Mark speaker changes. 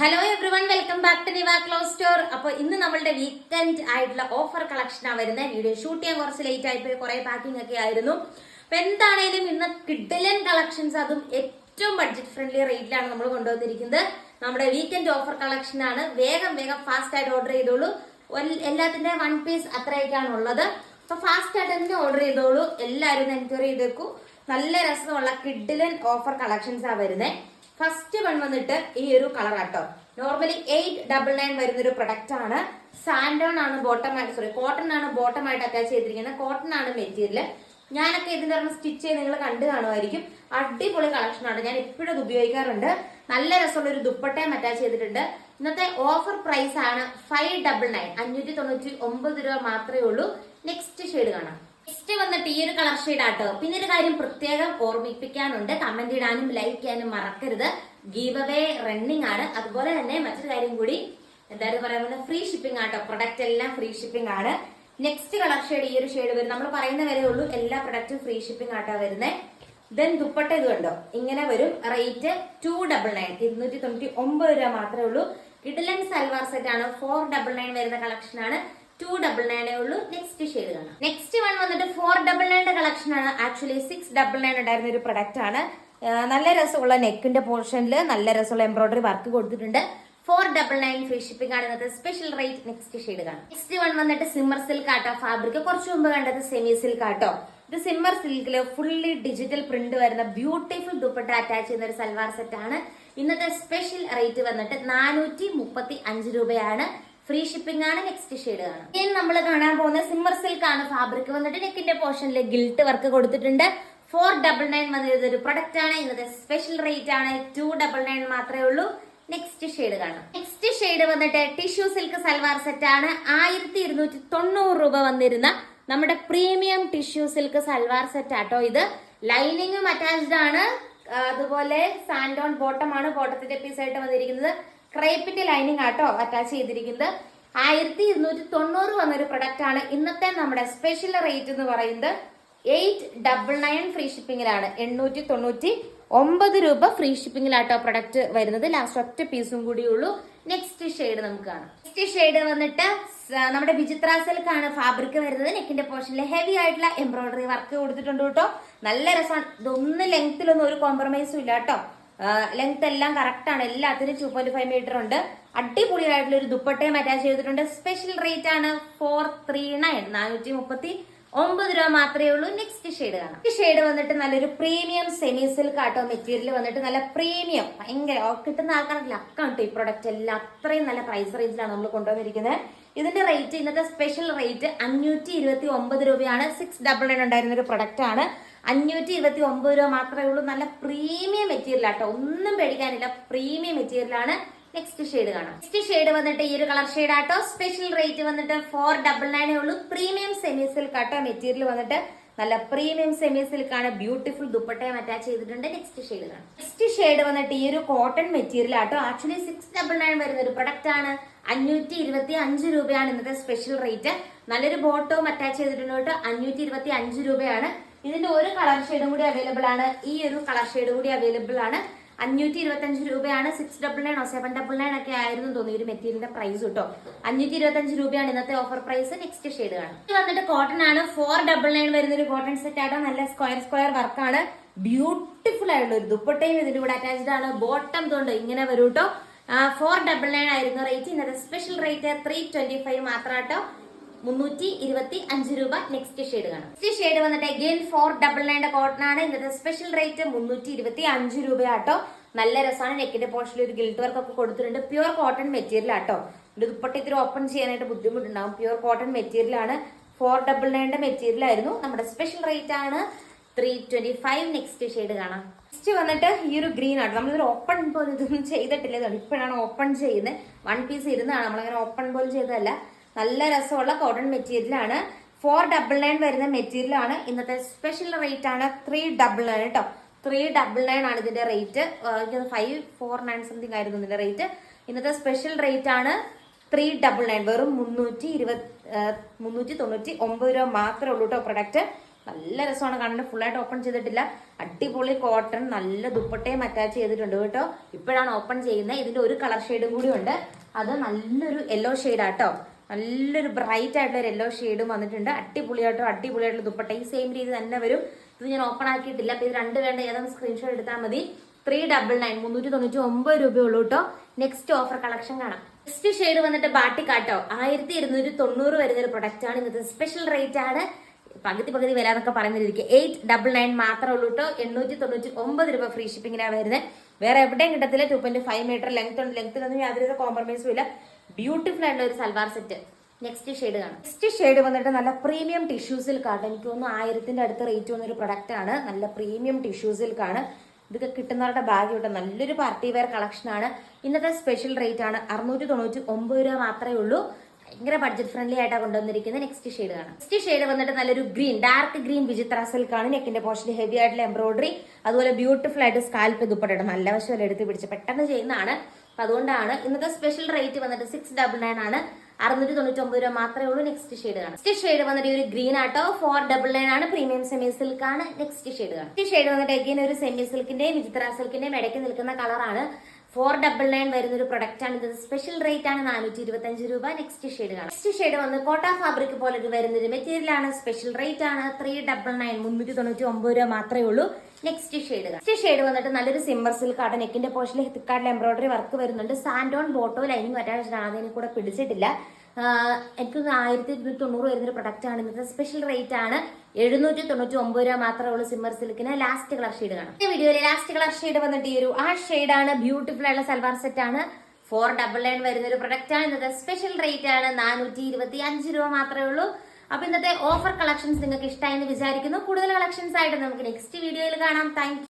Speaker 1: Hello everyone welcome back to Niva clothes store അപ്പൊ ഇന്ന് നമ്മളുടെ വീക്കെൻഡ് ആയിട്ടുള്ള ഓഫർ കളക്ഷനാണ് വരുന്നത്. വീഡിയോ ഷൂട്ട് ചെയ്യാൻ കുറച്ച് ലേറ്റ് ആയിപ്പോയി കുറെ പാക്കിംഗ് ഒക്കെ ആയിരുന്നു. അപ്പൊ എന്താണേലും ഇന്ന് കിഡലൻ കളക്ഷൻസ് അതും ഏറ്റവും ബഡ്ജറ്റ് ഫ്രണ്ട്ലി റേറ്റിലാണ് നമ്മൾ കൊണ്ടുവന്നിരിക്കുന്നത്. നമ്മുടെ വീക്കെൻഡ് ഓഫർ കളക്ഷൻ ആണ്. വേഗം വേഗം ഫാസ്റ്റ് ആയിട്ട് ഓർഡർ ചെയ്തോളൂ. എല്ലാത്തിന്റെ വൺ പീസ് അത്രയൊക്കെയാണ് ഉള്ളത്. അപ്പൊ ഫാസ്റ്റ് ആയിട്ട് തന്നെ ഓർഡർ ചെയ്തോളൂ. എല്ലാവരും എൻക്വയറി ചെയ്തേക്കൂ. നല്ല രസമുള്ള കിഡലൻ ഓഫർ കളക്ഷൻസ് ആ വരുന്നത് ഫസ്റ്റ് വൺ വന്നിട്ട് ഈ ഒരു കളർ ആട്ടോ. നോർമലി എയ്റ്റ് ഡബിൾ നയൻ വരുന്ന ഒരു പ്രൊഡക്റ്റ് ആണ്. സാൻഡോൺ ആണ് ബോട്ടം ആയിട്ട് സോറി കോട്ടൺ ആണ് ബോട്ടം ആയിട്ട് അറ്റാച്ച് ചെയ്തിരിക്കുന്നത്. കോട്ടൺ ആണ് മെറ്റീരിയൽ ഞാനൊക്കെ ഇതിന്റെ പറഞ്ഞ സ്റ്റിച്ച് ചെയ്ത് നിങ്ങൾ കണ്ടു കാണുമായിരിക്കും. അടിപൊളി കളക്ഷൻ ആണ്. ഞാൻ എപ്പോഴും അത് ഉപയോഗിക്കാറുണ്ട്. നല്ല രസമുള്ള ഒരു ദുപ്പട്ടയും അറ്റാച്ച് ചെയ്തിട്ടുണ്ട്. ഇന്നത്തെ ഓഫർ പ്രൈസ് ആണ് ഫൈവ് ഡബിൾ നയൻ അഞ്ഞൂറ്റി തൊണ്ണൂറ്റി ഒമ്പത് രൂപ മാത്രമേ ഉള്ളൂ. നെക്സ്റ്റ് ഷെയ്ഡ് കാണാം. വന്നിട്ട് ഈ ഒരു കളർ ഷെയ്ഡ് ആട്ടോ പിന്നെ ഒരു കാര്യം പ്രത്യേകം ഓർമ്മിപ്പിക്കാനുണ്ട്. കമന്റ് ഇടാനും ലൈക്ക് ചെയ്യാനും മറക്കരുത്. ഗീവ് അവേ റണ്ണിങ് ആണ്. അതുപോലെ തന്നെ മറ്റൊരു കാര്യം കൂടി എന്തായാലും പറയാൻ ഫ്രീ ഷിപ്പിംഗ് ആട്ടോ. പ്രൊഡക്റ്റ് എല്ലാം ഫ്രീ ഷിപ്പിംഗ് ആണ്. നെക്സ്റ്റ് കളർ ഷെയ്ഡ് ഈ ഒരു ഷെയ്ഡ് വരും. നമ്മൾ പറയുന്ന വരെ ഉള്ളൂ. എല്ലാ പ്രൊഡക്റ്റും ഫ്രീ ഷിപ്പിംഗ് ആട്ടോ വരുന്നത് ദെൻ ദുപ്പട്ട ഇത് കണ്ടോ? ഇങ്ങനെ വരും. റേറ്റ് ടു ഡബിൾ നയൻ ഇരുന്നൂറ്റി തൊണ്ണൂറ്റി ഒമ്പത് രൂപ മാത്രമേ ഉള്ളൂ. കിഡിലൻ സൽവാർ സെറ്റ് ആണ്. ഫോർ ഡബിൾ നയൻ വരുന്ന കളക്ഷൻ ആണ്. ടു ഡബിൾ നയനേ ഉള്ളൂ. നെക്സ്റ്റ് ഷെയ്ഡ് കാണാം. നെക്സ്റ്റ് വൺ വന്നിട്ട് ഫോർ ഡബിൾ നയന്റെ കളക്ഷൻ ആണ്. ആക്ച്വലി സിക്സ് ഡബിൾ നയൻ ഉണ്ടായിരുന്ന ഒരു പ്രൊഡക്റ്റ് ആണ്. നല്ല രസമുള്ള നെക്കിന്റെ പോർഷനിൽ നല്ല രസമുള്ള എംബ്രോയിഡറി വർക്ക് കൊടുത്തിട്ടുണ്ട്. Four double nine free shipping ആണ് ഇന്നത്തെ സ്പെഷ്യൽ റേറ്റ് നെക്സ്റ്റ് ഷെയ്ഡ് കാണാം. നെക്സ്റ്റ് വൺ വന്നിട്ട് സിമ്മർ സിൽക്ക് ആട്ടോ ഫാബ്രിക് കുറച്ച് മുമ്പ് കണ്ടത് സെമി സിൽക്ക് ആട്ടോ. ഇത് സിമ്മർ സിൽക്കിൽ ഫുള്ളി ഡിജിറ്റൽ പ്രിന്റ് വരുന്ന ബ്യൂട്ടിഫുൾ ദുപ്പട്ട അറ്റാച്ച് ചെയ്യുന്ന ഒരു സൽവാർ സെറ്റ് ആണ്. ഇന്നത്തെ സ്പെഷ്യൽ റേറ്റ് വന്നിട്ട് നാനൂറ്റി മുപ്പത്തി അഞ്ച് രൂപയാണ്. ഫ്രീ ഷിപ്പിംഗ് ആണ് നെക്സ്റ്റ് ഷെയ്ഡ് ആണ് ഇനി നമ്മൾ കാണാൻ പോകുന്ന സിമ്മർ സിൽക്ക് ആണ്. ഫാബ്രിക് വന്നിട്ട് നെക്കിന്റെ പോർഷനിൽ ഗിൽട്ട് വർക്ക് കൊടുത്തിട്ടുണ്ട്. ഫോർ ഡബിൾ നയൻ വന്നിരുന്ന ഒരു പ്രൊഡക്റ്റ് ആണ്. ഇന്നത്തെ സ്പെഷ്യൽ റേറ്റ് ആണ്. ടു ഡബിൾ നയൻ മാത്രമേ ഉള്ളൂ. നെക്സ്റ്റ് ഷെയ്ഡ് കാണാം. നെക്സ്റ്റ് ഷെയ്ഡ് വന്നിട്ട് ടിഷ്യൂ സിൽക്ക് സൽവാർ സെറ്റ് ആണ്. ആയിരത്തി ഇരുന്നൂറ്റി തൊണ്ണൂറ് രൂപ വന്നിരുന്ന നമ്മുടെ premium tissue silk salwar set ആട്ടോ ഇത്. ലൈനിങ്ങും അറ്റാച്ച്ഡ് ആണ്. അതുപോലെ സാൻഡോൺ ബോട്ടം ആണ്. ബോട്ടത്തിന്റെ പീസ് ആയിട്ട് വന്നിരിക്കുന്നത്. ക്രേപ്പിന്റെ ലൈനിങ് ആട്ടോ അറ്റാച്ച് ചെയ്തിരിക്കുന്നത്. ആയിരത്തി ഇരുന്നൂറ്റി തൊണ്ണൂറ് വന്നൊരു പ്രൊഡക്റ്റ് ആണ് ഇന്നത്തെ നമ്മുടെ സ്പെഷ്യൽ റേറ്റ് എന്ന് പറയുന്നത് എയ്റ്റ് ഡബിൾ നയൻ ഫ്രീ ഷിപ്പിംഗിലാണ് എണ്ണൂറ്റി തൊണ്ണൂറ്റി ഒമ്പത് രൂപ ഫ്രീ ഷിപ്പിംഗിലാട്ടോ പ്രൊഡക്റ്റ് വരുന്നത്. ലാസ്റ്റ് ഒറ്റ പീസും കൂടി ഉള്ളൂ. നെക്സ്റ്റ് ഷെയ്ഡ് നമുക്ക് കാണാം. നെക്സ്റ്റ് ഷെയ്ഡ് വന്നിട്ട് നമ്മുടെ വിചിത്ര സിൽക്കാണ് ഫാബ്രിക് വരുന്നത്. നെക്കിന്റെ പോർഷനിൽ ഹെവി ആയിട്ടുള്ള എംബ്രോയിഡറി വർക്ക് കൊടുത്തിട്ടുണ്ട് കേട്ടോ. നല്ല രസമാണ് ഇതൊന്നും ലെങ്ത്തിലൊന്നും ഒരു കോംപ്രമൈസും ഇല്ല കേട്ടോ ലെങ്ത് എല്ലാം കറക്റ്റ് ആണ്. എല്ലാത്തിനും ടു പോയിന്റ് ഫൈവ് മീറ്റർ ഉണ്ട്. അടിപൊളിയായിട്ടുള്ള ഒരു ദുപ്പട്ടയും അറ്റാച്ച് ചെയ്തിട്ടുണ്ട്. സ്പെഷ്യൽ റേറ്റ് ആണ് ഫോർ ത്രീ നയൻ നാനൂറ്റി മുപ്പത്തി ഒമ്പത് രൂപ മാത്രമേ ഉള്ളൂ. നെക്സ്റ്റ് ഷെയ്ഡ് കാണാം. ഈ ഷെയ്ഡ് വന്നിട്ട് നല്ലൊരു പ്രീമിയം സെമി സിൽക്ക് ആട്ടോ മെറ്റീരിയൽ വന്നിട്ട് നല്ല പ്രീമിയം ഭയങ്കര കിട്ടുന്ന ആൾക്കാർക്ക് ലക്കാണ് ഈ പ്രൊഡക്റ്റ് എല്ലാം അത്രയും നല്ല പ്രൈസ് റേഞ്ചിലാണ് നമ്മൾ കൊണ്ടുവന്നിരിക്കുന്നത് ഇതിന്റെ റേറ്റ് ഇന്നത്തെ സ്പെഷ്യൽ റേറ്റ് അഞ്ഞൂറ്റി ഇരുപത്തി ഒമ്പത് രൂപയാണ്. സിക്സ് ഡബിൾ നയൻ ഉണ്ടായിരുന്ന ഒരു പ്രൊഡക്റ്റ് ആണ്. അഞ്ഞൂറ്റി ഇരുപത്തി ഒമ്പത് രൂപ മാത്രമേ ഉള്ളൂ. നല്ല പ്രീമിയം മെറ്റീരിയൽ ആട്ടോ. ഒന്നും പേടിക്കാനില്ല. പ്രീമിയം മെറ്റീരിയൽ ആണ്. നെക്സ്റ്റ് ഷെയ്ഡ് കാണാം. നെക്സ്റ്റ് ഷെയ്ഡ് വന്നിട്ട് ഈ ഒരു കളർ ഷെയ്ഡ് ആട്ടോ. സ്പെഷ്യൽ റേറ്റ് വന്നിട്ട് ഫോർ ഡബിൾ നയനേ ഉള്ളൂ. പ്രീമിയം സെമി സിൽക്ക് ആട്ടോ. മെറ്റീരിയൽ വന്നിട്ട് നല്ല പ്രീമിയം സെമി സിൽക്ക് ആണ്. ബ്യൂട്ടിഫുൾ ദുപ്പട്ടയും അറ്റാച്ച് ചെയ്തിട്ടുണ്ട്. നെക്സ്റ്റ് ഷെയ്ഡ് കാണാം. നെക്സ്റ്റ് ഷെയ്ഡ് വന്നിട്ട് ഈ ഒരു കോട്ടൺ മെറ്റീരിയൽ ആട്ടോ. ആക്ച്വലി സിക്സ് ഡബിൾ നയൻ വരുന്ന ഒരു പ്രൊഡക്റ്റ് ആണ്. അഞ്ഞൂറ്റി ഇരുപത്തി അഞ്ച് രൂപയാണ് ഇന്നത്തെ സ്പെഷ്യൽ റേറ്റ് നല്ലൊരു ബോട്ടവും അറ്റാച്ച് ചെയ്തിട്ടുണ്ട് അഞ്ഞൂറ്റി ഇരുപത്തി അഞ്ച് രൂപയാണ്. ഇതിന്റെ ഒരു കളർ ഷെയ്ഡും കൂടി അവൈലബിൾ ആണ്. ഈ ഒരു കളർ ഷെയ്ഡ് കൂടി അവൈലബിൾ ആണ്. അഞ്ഞൂറ്റി ഇരുപത്തി അഞ്ച് രൂപയാണ് six double nine seven double nine ഒക്കെ ആയിരുന്നു തോന്നി ഒരു മെറ്റീരിയലിന്റെ പ്രൈസ് കിട്ടോ. അഞ്ഞൂറ്റി ഇരുപത്തി അഞ്ച് രൂപയാണ് ഇന്നത്തെ ഓഫർ പ്രൈസ് നെക്സ്റ്റ് ഷെയ്ഡ് കാണാം. ഇത് വന്നിട്ട് കോട്ടൺ ആണ്. ഫോർ ഡബിൾ നയൻ വരുന്ന ഒരു കോട്ടൺ സെറ്റ് ആണ് നല്ല സ്ക്വയർ സ്ക്വയർ വർക്കാണ് ബ്യൂട്ടിഫുൾ ആയിട്ടുള്ള ഒരു ദുപ്പട്ടയും ഇതിന്റെ കൂടെ അറ്റാച്ച്ഡ് ആണ്. ബോട്ടം തൊണ്ട് ഇങ്ങനെ വരൂട്ടോ ഫോർ ഡബിൾ നയൻ ആയിരുന്നു റേറ്റ് ഇന്നത്തെ special rate three twenty five മാത്രം കേട്ടോ മുന്നൂറ്റി ഇരുപത്തി അഞ്ച് രൂപ നെക്സ്റ്റ് ഷെയ്ഡ് കാണാം. നെക്സ്റ്റ് ഷെയ്ഡ് വന്നിട്ട് അഗെയിൻ ഫോർ ഡബിൾ നയന്റെ കോട്ടൺ ആണ്. ഇന്നത്തെ സ്പെഷ്യൽ റേറ്റ് മുന്നൂറ്റി ഇരുപത്തി അഞ്ച് രൂപയാട്ടോ. നല്ല രസമാണ്. നെക്കിന്റെ പോർഷനിൽ ഒരു ഗിൽഡ് വർക്ക് ഒക്കെ കൊടുത്തിട്ടുണ്ട്. പ്യുവർ കോട്ടൺ മെറ്റീരിയൽ ആട്ടോ. ഇത് ദുപ്പട്ട ഇത്തിരി ഓപ്പൺ ചെയ്യാനായിട്ട് ബുദ്ധിമുട്ടുണ്ടാവും. പ്യുവർ കോട്ടൺ മെറ്റീരിയൽ ആണ്. ഫോർ ഡബിൾ നയന്റെ മെറ്റീരിയൽ ആയിരുന്നു. നമ്മുടെ സ്പെഷ്യൽ റേറ്റ് ആണ് three twenty five next shade കാണാം. നെക്സ്റ്റ് വന്നിട്ട് ഈ ഒരു ഗ്രീൻ ആണ് നമ്മളിതൊരു ഓപ്പൺ പോലെ ഇതൊന്നും ചെയ്തിട്ടില്ല. ഇപ്പോഴാണ് ഓപ്പൺ ചെയ്യുന്നത്. വൺ പീസ് ഇരുന്നാണ് നമ്മളങ്ങനെ ഓപ്പൺ പോലെ ചെയ്തതല്ല. നല്ല രസമുള്ള കോട്ടൺ മെറ്റീരിയൽ ആണ്. ഫോർ ഡബിൾ നയൻ വരുന്ന മെറ്റീരിയൽ ആണ്. ഇന്നത്തെ സ്പെഷ്യൽ റേറ്റ് ആണ് ത്രീ ഡബിൾ നയൻ കേട്ടോ ത്രീ ഡബിൾ നയൻ ആണ് ഇതിന്റെ rate five four nine something ആയിരുന്നു ഇതിന്റെ റേറ്റ് ഇന്നത്തെ സ്പെഷ്യൽ റേറ്റ് ആണ് ത്രീ ഡബിൾ നയൻ വെറും മുന്നൂറ്റി ഇരുപത് മുന്നൂറ്റി തൊണ്ണൂറ്റി ഒമ്പത് രൂപ മാത്രമേ ഉള്ളൂ കേട്ടോ പ്രൊഡക്റ്റ് നല്ല രസമാണ്. കാണാൻ ഫുള്ളായിട്ട് ഓപ്പൺ ചെയ്തിട്ടില്ല. അടിപൊളി കോട്ടൺ നല്ല ദുപ്പട്ടയും അറ്റാച്ച് ചെയ്തിട്ടുണ്ട് കേട്ടോ. ഇപ്പോഴാണ് ഓപ്പൺ ചെയ്യുന്നത്. ഇതിന്റെ ഒരു കളർ ഷെയ്ഡും കൂടി ഉണ്ട്. അത് നല്ലൊരു യെല്ലോ ഷെയ്ഡാട്ടോ നല്ലൊരു ബ്രൈറ്റ് ആയിട്ടുള്ള യെല്ലോ ഷെയ്ഡും വന്നിട്ടുണ്ട്. അടിപൊളിയായിട്ടോ അടിപൊളിയായിട്ടുള്ള ദുപ്പട്ട. ഈ സെയിം രീതി തന്നെ വരും. ഇത് ഞാൻ ഓപ്പൺ ആക്കിയിട്ടില്ല. അപ്പൊ ഇത് രണ്ട് വേണ്ട. ഏതാണ് സ്ക്രീൻഷോട്ട് എടുത്താൽ മതി. ത്രീ ഡബിൾ നയൻ മുന്നൂറ്റി തൊണ്ണൂറ്റി ഒമ്പത് രൂപയുള്ളൂ കേട്ടോ നെക്സ്റ്റ് ഓഫർ കളക്ഷൻ കാണാം. നെക്സ്റ്റ് ഷെയ്ഡ് വന്നിട്ട് ബാട്ടിക്കാട്ടോ ആയിരത്തി ഇരുന്നൂറ്റി തൊണ്ണൂറ് വരുന്ന ഒരു പ്രൊഡക്റ്റ് ആണ്. ഇന്നത്തെ സ്പെഷ്യൽ റേറ്റ് ആണ്. പകുതി പകുതി വില പറയുന്ന രീതിക്ക് എയ്റ്റ് ഡബിൾ നയൻ മാത്രമേ ഉള്ളൂ കേട്ടോ എണ്ണൂറ്റി തൊണ്ണൂറ്റി ഒമ്പത് രൂപ ഫ്രീ ഷിപ്പിങ്ങിനാണ് വരുന്നത് വേറെ എവിടെയും കിട്ടത്തില്ല. Two point five metre length ഉണ്ട്. ലെങ്ത്തിലൊന്നും യാതൊരു കോംപ്രമൈസും ഇല്ല. ബ്യൂട്ടിഫുൾ ആയിട്ടുള്ള ഒരു സൽവാർ സെറ്റ് നെക്സ്റ്റ് ഷെയ്ഡ് കാണാം. നെക്സ്റ്റ് ഷെയ്ഡ് വന്നിട്ട് നല്ല പ്രീമിയം ടിഷ്യൂസിൽ കാട്ടും എനിക്ക് തോന്നുന്നു ആയിരത്തിന്റെ അടുത്ത് റേറ്റ് വന്നൊരു പ്രൊഡക്റ്റ് ആണ്. നല്ല പ്രീമിയം ടിഷ്യൂസിൽ ആണ് ഇതൊക്കെ കിട്ടുന്നവരുടെ ഭാഗ്യം കിട്ടും. നല്ലൊരു പാർട്ടി വെയർ കളക്ഷൻ ആണ്. ഇന്നത്തെ സ്പെഷ്യൽ റേറ്റ് ആണ് അറുന്നൂറ്റി തൊണ്ണൂറ്റി ഒമ്പത് രൂപ മാത്രമേ ഉള്ളൂ. ഭയങ്കര ബഡ്ജറ്റ് ഫ്രണ്ട്ലി ആയിട്ടാണ് കൊണ്ടുവന്നിരിക്കുന്നത്. നെക്സ്റ്റ് ഷെയ്ഡ് കാണാം. നെക്സ്റ്റ് ഷെയ്ഡ് വന്നിട്ട് നല്ലൊരു ഗ്രീൻ ഡാർക്ക് ഗ്രീൻ വിചിത്ര സിൽക്കാണ് ആണ്. നെക്കിന്റെ പോർഷനിൽ ഹെവി ആയിട്ടുള്ള എംബ്രോയിഡറി അതുപോലെ ബ്യൂട്ടിഫുൾ ആയിട്ട് സ്കാൽപ്പ് ദുപ്പട്ട നല്ല വശമല്ല എടുത്ത് പിടിച്ച് പെട്ടെന്ന് ചെയ്യുന്നതാണ്. അപ്പൊ അതുകൊണ്ടാണ് ഇന്നത്തെ സ്പെഷ്യൽ റേറ്റ് വന്നിട്ട് സിക്സ് ഡബിൾ നയൻ ആണ്. അറുന്നൂറ്റി തൊണ്ണൂറ്റി ഒമ്പത് രൂപ മാത്രമേ ഉള്ളൂ നെക്സ്റ്റ് ഷെയ്ഡ് കാണാം നെക്സ്റ്റ് ഷെയ്ഡ് വന്നിട്ട് ഒരു ഗ്രീൻ ആട്ടോ. ഫോർ ഡബിൾ നയൻ ആണ്. പ്രീമിയം സെമി സിൽക്ക് ആണ്. നെക്സ്റ്റ് ഷെയ്ഡ് കാണാം നെക്സ്റ്റ് ഷെയ്ഡ് വന്നിട്ട് ഒരു സെമി സിൽക്കിന്റെയും വിചിത്ര സിൽക്കിന്റെയും ഇടയ്ക്ക് നിൽക്കുന്ന കളറാണ് ഫോർ ഡബിൾ നയൻ വരുന്ന ഒരു പ്രൊഡക്റ്റ് ആണ്. ഇത് സ്പെഷ്യൽ റേറ്റ് ആണ് നാനൂറ്റി ഇരുപത്തി അഞ്ച് രൂപ. നെക്സ്റ്റ് ഷെയ്ഡ് കാണാം. നെക്സ്റ്റ് ഷെയ്ഡ് വന്ന് കോട്ട ഫാബ്രിക് പോലെ ഒരു വരുന്ന ഒരു മെറ്റീരിയൽ ആണ്. സ്പെഷ്യൽ റേറ്റ് ആണ്. ത്രീ ഡബിൾ നയൻ മുന്നൂറ്റി തൊണ്ണൂറ്റി ഒമ്പത് രൂപ മാത്രമേ ഉള്ളൂ. നെക്സ്റ്റ് ഷെയ്ഡ് നെക്സ്റ്റ് ഷെയ്ഡ് വന്നിട്ട് നല്ലൊരു സിമ്മർ ആണ്. നെക്കിന്റെ പോർഷനിൽ തിക്കാട്ടിൽ എംബ്രോയിഡറി വർക്ക് വരുന്നുണ്ട്. സാൻഡോൺ ബോട്ടോ ലൈനിങ് അറ്റാച്ച്ഡ് ആണ്. അതിനെ കൂടെ പിടിച്ചിട്ടില്ല. എനിക്ക് ആയിരത്തി ഇരുന്നൂറ്റി തൊണ്ണൂറ് വരുന്നൊരു പ്രൊഡക്റ്റ് ആണ്. ഇന്നത്തെ സ്പെഷ്യൽ റേറ്റ് ആണ്. എഴുന്നൂറ്റി തൊണ്ണൂറ്റി ഒമ്പത് രൂപ മാത്രമേ ഉള്ളൂ സിമ്മർ സിൽക്കിന് ലാസ്റ്റ് കളർ ഷെയ്ഡ് കാണാം. ഈ വീഡിയോയിലെ ലാസ്റ്റ് കളർ ഷെയ്ഡ് വന്നിട്ട് ഈ ഒരു ആ ഷെയ്ഡ് ആണ് ബ്യൂട്ടിഫുൾ ആയിട്ടുള്ള സൽവാർ സെറ്റ് ആണ്. ഫോർ ഡബിൾ നയൻ വരുന്ന ഒരു പ്രൊഡക്റ്റ് ആണ്. ഇന്നത്തെ സ്പെഷ്യൽ റേറ്റ് ആണ് നാനൂറ്റി ഇരുപത്തി അഞ്ച് രൂപ മാത്രമേ ഉള്ളൂ. അപ്പൊ ഇന്നത്തെ ഓഫർ കളക്ഷൻസ് നിങ്ങൾക്ക് ഇഷ്ടമായി എന്ന് വിചാരിക്കുന്നു. കൂടുതൽ കളക്ഷൻസ് ആയിട്ട് നമുക്ക് നെക്സ്റ്റ് വീഡിയോയിൽ കാണാം. താങ്ക്